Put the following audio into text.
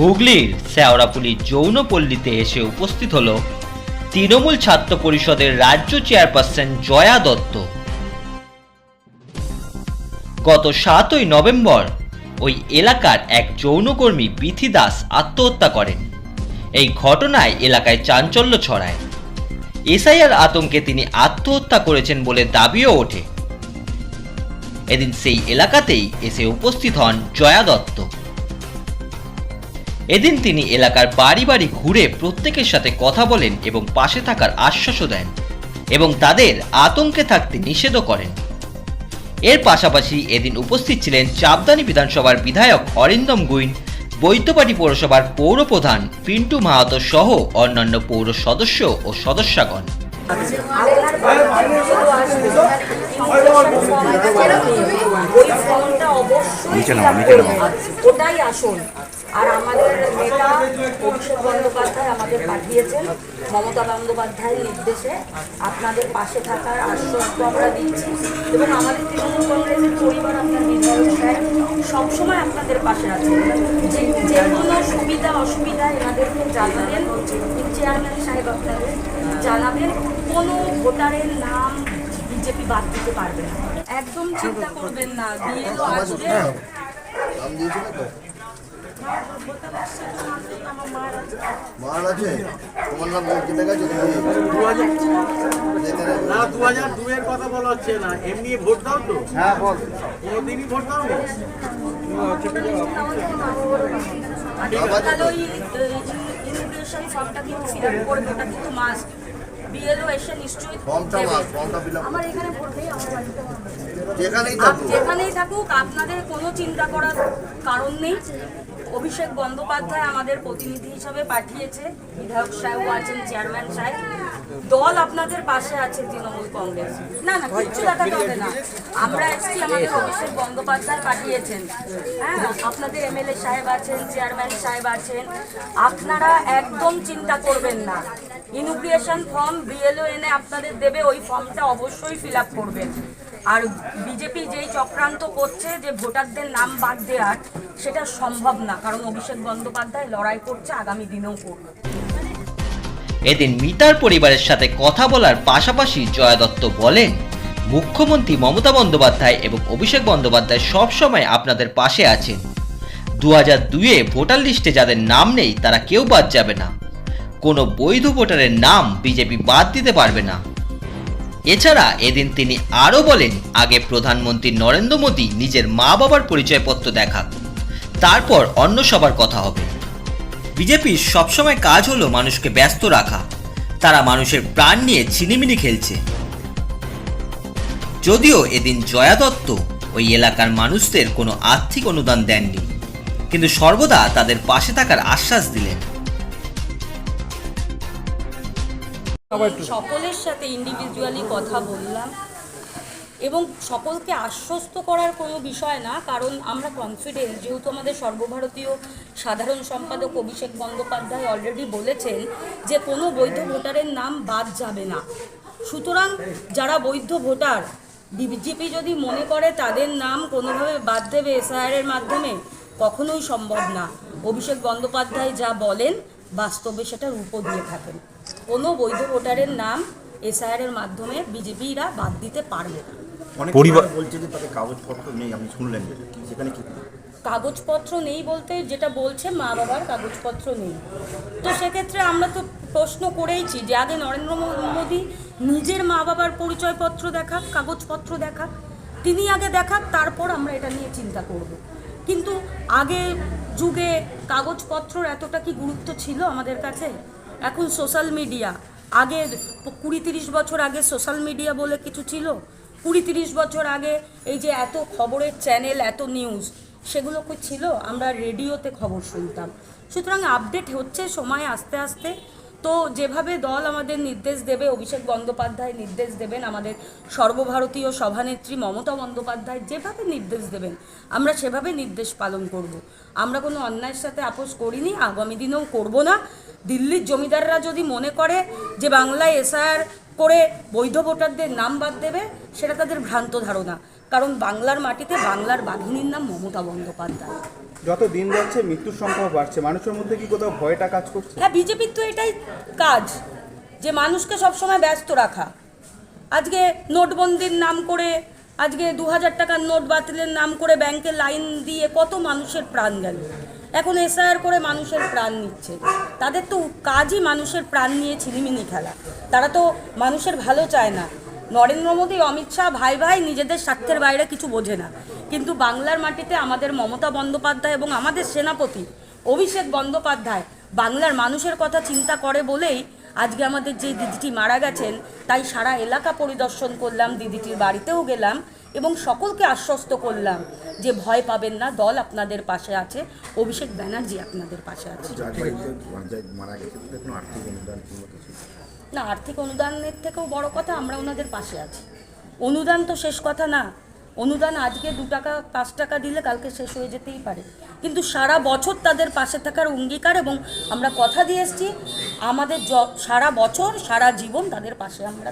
হুগলির শেওড়াপুলি যৌনপল্লীতে এসে উপস্থিত হল তৃণমূল ছাত্র পরিষদের রাজ্য চেয়ারপারসন জয়া দত্ত। গত সাতই নভেম্বর ওই এলাকার এক যৌনকর্মী বিথি দাস আত্মহত্যা করেন। এই ঘটনায় এলাকায় চাঞ্চল্য ছড়ায়। এসআইআর আতঙ্কে তিনি আত্মহত্যা করেছেন বলে দাবিও ওঠে। এদিন সেই এলাকাতেই এসে উপস্থিত হন জয়া দত্ত। এদিন তিনি এলাকার বাড়ি বাড়ি ঘুরে প্রত্যেকের সাথে কথা বলেন এবং পাশে থাকার আশ্বাসও দেন এবং তাদের আতঙ্কে থাকতে নিষেধও করেন। এর পাশাপাশি এদিন উপস্থিত ছিলেন চাপদানি বিধানসভার বিধায়ক অরিন্দম গুইন বৈদ্যবাটি পৌরসভার পৌরপ্রধান পিন্টু মাহাতো সহ অন্যান্য পৌর সদস্য ও সদস্যগণ। ওটাই আসল। আর আমাদের নেতা অভিষেক বন্দ্যোপাধ্যায় আমাদের পাঠিয়েছেন। মমতা বন্দ্যোপাধ্যায়ের নির্দেশে আপনাদের পাশে থাকার আশ্বস্ত আমরা দিচ্ছি। এবং আমাদের তৃণমূল কংগ্রেসের পরিবার আপনার বিধায়ক সাহেব সবসময় আপনাদের পাশে আছে যে যে কোনো সুবিধা, অসুবিধা এনাদেরকে জানাবেন চেয়ারম্যান সাহেব আপনাদের জানাবেন, কোনো ভোটারের নাম বিজেপি বাদ দিতে পারবে না। একদম চিন্তা করবেন না। দিয়ে আসবে। তো? মার আছে? তোমার নাম গেছে। না দু হাজার দুয়ের কথা বলা হচ্ছে না। এমনি ভোট দাও তো। হ্যাঁ বল। কোনোদিনই ভোট দাও না? ইমিগ্রেশন ফর্মটা কিন্তু ফিল আপ করবে ওটা কিন্তু মাস্ট বিএলও এসে নিশ্চয়ই আমার এখানে আমার বাড়িতে যেখানেই থাকুক আপনাদের কোনো চিন্তা করার কারণ নেই। অভিষেক বন্দ্যোপাধ্যায় আমাদের প্রতিনিধি হিসাবে পাঠিয়েছে, বিধায়ক সাহেব আছেন চেয়ারম্যান সাহেব। দল আপনাদের পাশে আছে তৃণমূল কংগ্রেস। না না, কিচ্ছু দেখাতে হবে না। আমরা এসছি আমাদের অভিষেক বন্দ্যোপাধ্যায় পাঠিয়েছেন। হ্যাঁ আপনাদের এমএলএ সাহেব আছেন চেয়ারম্যান সাহেব আছেন। আপনারা একদম চিন্তা করবেন না। ইনুগ্রিয়েশন ফর্ম বিএলও এনে আপনাদের দেবে, ওই ফর্মটা অবশ্যই ফিল করবেন। আর বিজেপি যেই চক্রান্ত করছে যে ভোটারদের নাম বাদ দেওয়ার, সেটা সম্ভব না, কারণ অভিষেক বন্দ্যোপাধ্যায় লড়াই করছে, আগামী দিনেও করবে। এদিন মিতার পরিবারের সাথে কথা বলার পাশাপাশি জয়া দত্ত বলেন, মুখ্যমন্ত্রী মমতা বন্দ্যোপাধ্যায় এবং অভিষেক বন্দ্যোপাধ্যায় সবসময় আপনাদের পাশে আছেন। দু হাজার দুইয়ে ভোটার লিস্টে যাদের নাম নেই, তারা কেউ বাদ যাবে না। কোনো বৈধ ভোটারের নাম বিজেপি বাদ দিতে পারবে না। এছাড়া এদিন তিনি আরও বলেন, আগে প্রধানমন্ত্রী নরেন্দ্র মোদী নিজের মা বাবার পরিচয়পত্র দেখাক, তারপর অন্য সবার কথা হবে। বিজেপির সবসময় কাজ হলো মানুষকে ব্যস্ত রাখা, তারা মানুষের প্রাণ নিয়ে ছিনিমিনি খেলছে। যদিও এদিন জয়া দত্ত ওই এলাকার মানুষদের কোনো আর্থিক অনুদান দেননি, কিন্তু সর্বদা তাদের পাশে থাকার আশ্বাস দিলেন। সকলের সাথে ইন্ডিভিজুয়ালি কথা বললাম। এবং সকলকে আশ্বস্ত করার কোনো বিষয় না কারণ আমরা কনফিডেন্স যেহেতু আমাদের সর্বভারতীয় সাধারণ সম্পাদক অভিষেক বন্দ্যোপাধ্যায় অলরেডি বলেছেন যে কোনো বৈধ ভোটারের নাম বাদ যাবে না। সুতরাং যারা বৈধ ভোটার বিজেপি যদি মনে করে তাদের নাম কোনোভাবে বাদ দেবে এসআইআরের মাধ্যমে কখনোই সম্ভব না। অভিষেক বন্দ্যোপাধ্যায় যা বলেন বাস্তবে সেটা রূপ দিয়ে থাকেন। কোনো বৈধ ভোটারের নাম এসআইআরের মাধ্যমে বিজেপিরা বাদ দিতে পারবে না। পরিবার- পরিবার বলছে যে তাদের কাগজপত্র নেই আপনি শুনলেন সেখানে কি কাগজপত্র নেই বলতে যেটা বলছে মা বাবার কাগজপত্র নেই। তো সেক্ষেত্রে আমরা তো প্রশ্ন করেইছি যে আগে নরেন্দ্র মোদী নিজের মা বাবার পরিচয়পত্র দেখাক কাগজপত্র দেখাক। তিনি আগে দেখাক তারপর আমরা এটা নিয়ে চিন্তা করব। কিন্তু আগে যুগে কাগজপত্রর এতটা কি গুরুত্ব ছিল আমাদের কাছে? এখন সোশ্যাল মিডিয়া আগে কুড়ি তিরিশ বছর আগে সোশ্যাল মিডিয়া বলে কিছু ছিল? কুড়ি তিরিশ বছর আগে এই যে এত খবরের চ্যানেল এত নিউজ সেগুলো কি ছিল? আমরা রেডিওতে খবর শুনতাম। সুতরাং আপডেট হচ্ছে সময় আস্তে আস্তে। তো যেভাবে দল আমাদের নির্দেশ দেবে, অভিষেক বন্দ্যোপাধ্যায় নির্দেশ দেবেন, আমাদের সর্বভারতীয় সভানেত্রী মমতা বন্দ্যোপাধ্যায় যেভাবে নির্দেশ দেবেন, আমরা সেভাবে নির্দেশ পালন করব। আমরা কোনো অন্যায়ের সাথে আপোষ করিনি, আগামী দিনেও করব না দিল্লির জমিদাররা যদি মনে করে যে বাংলায় এসআর করে বৈধ ভোটারদের নাম বাদ দেবে, সেটা তাদের ভ্রান্ত ধারণা কারণ বাংলার মাটিতে বাংলার বাঘিনীর নাম মমতা বন্দ্যোপাধ্যায়। যত দিন যাচ্ছে মৃত্যুর সংখ্যাও বাড়ছে। মানুষের মধ্যে কি কোথাও ভয়টা কাজ করছে? হ্যাঁ বিজেপির তো এটাই কাজ যে মানুষকে সবসময় ব্যস্ত রাখা। আজকে নোটবন্দির নাম করে আজকে দু হাজার টাকার নোট বাতিলের নাম করে ব্যাংকে লাইন দিয়ে কত মানুষের প্রাণ গেল। এখন এসআইআর করে মানুষের প্রাণ নিচ্ছে। তাদের তো কাজই মানুষের প্রাণ নিয়ে ছিনিমিনি খেলা। তারা তো মানুষের ভালো চায় না। নরেন্দ্র মোদী, অমিত শাহ, ভাই ভাই নিজেদের স্বার্থের বাইরে কিছু বোঝে না। কিন্তু বাংলার মাটিতে আমাদের মমতা বন্দ্যোপাধ্যায় এবং আমাদের সেনাপতি অভিষেক বন্দ্যোপাধ্যায় বাংলার মানুষের কথা চিন্তা করে বলেই আজকে আমাদের যে দিদিটি মারা গেছেন তাই সারা এলাকা পরিদর্শন করলাম দিদিটির বাড়িতেও গেলাম এবং সকলকে আশ্বস্ত করলাম যে ভয় পাবেন না দল আপনাদের পাশে আছে অভিষেক ব্যানার্জি আপনাদের পাশে আছে। কিছু? না আর্থিক অনুদানের থেকেও বড় কথা আমরা ওনাদের পাশে আছি। অনুদান তো শেষ কথা না অনুদান আজকে দু টাকা, পাঁচ টাকা দিলে কালকে শেষ হয়ে যেতেই পারে। কিন্তু সারা বছর তাদের পাশে থাকার অঙ্গীকার এবং আমরা কথা দিয়ে এসেছি, আমাদের সারা বছর, সারা জীবন তাদের পাশে আমরা